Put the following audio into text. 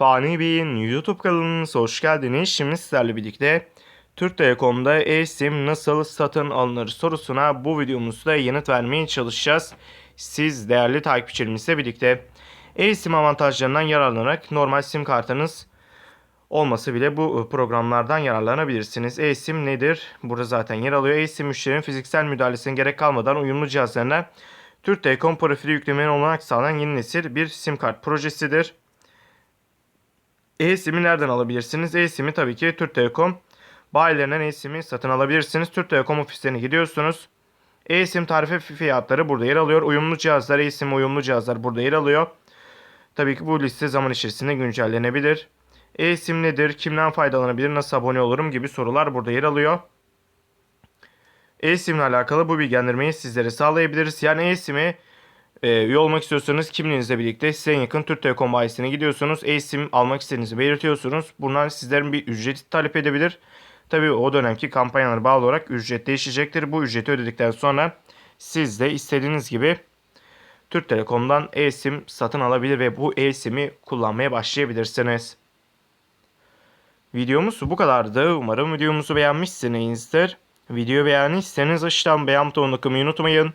Fani Bey'in YouTube kanalınıza hoş geldiniz. Şimdi sizlerle birlikte Türk Telekom'da eSIM nasıl satın alınır sorusuna bu videomuzda yanıt vermeye çalışacağız. Siz değerli takipçilerimizle birlikte eSIM avantajlarından yararlanarak normal sim kartınız olması bile bu programlardan yararlanabilirsiniz. eSIM nedir? Burada zaten yer alıyor. eSIM müşterinin fiziksel müdahalesine gerek kalmadan uyumlu cihazlarına Türk Telekom profili yüklemenin olanak sağlayan yeni nesil bir sim kart projesidir. E-SIM'i nereden alabilirsiniz? E-SIM'i tabii ki Türk Telekom bayilerinden e-SIM'i satın alabilirsiniz. Türk Telekom ofislerine gidiyorsunuz. E-SIM tarife fiyatları burada yer alıyor. Uyumlu cihazlar, e-SIM uyumlu cihazlar burada yer alıyor. Tabii ki bu liste zaman içerisinde güncellenebilir. E-SIM nedir? Kimden faydalanabilir? Nasıl abone olurum? gibi sorular burada yer alıyor. E-SIM ile alakalı bu bilgilendirmeyi sizlere sağlayabiliriz. Yani e-SIM'i e, üye olmak istiyorsanız kimliğinizle birlikte size yakın Türk Telekom bayisine gidiyorsunuz. E-SIM almak istediğinizi belirtiyorsunuz. Bunlar sizlerin bir ücreti talep edebilir. Tabii o dönemki kampanyalara bağlı olarak ücret değişecektir. Bu ücreti ödedikten sonra siz de istediğiniz gibi Türk Telekom'dan e-SIM satın alabilir ve bu e-SIM'i kullanmaya başlayabilirsiniz. Videomuz bu kadardı. Umarım videomuzu beğenmişsinizdir. Videoyu beğendiyseniz aşağıdan beğen butonuna tıklamayı unutmayın.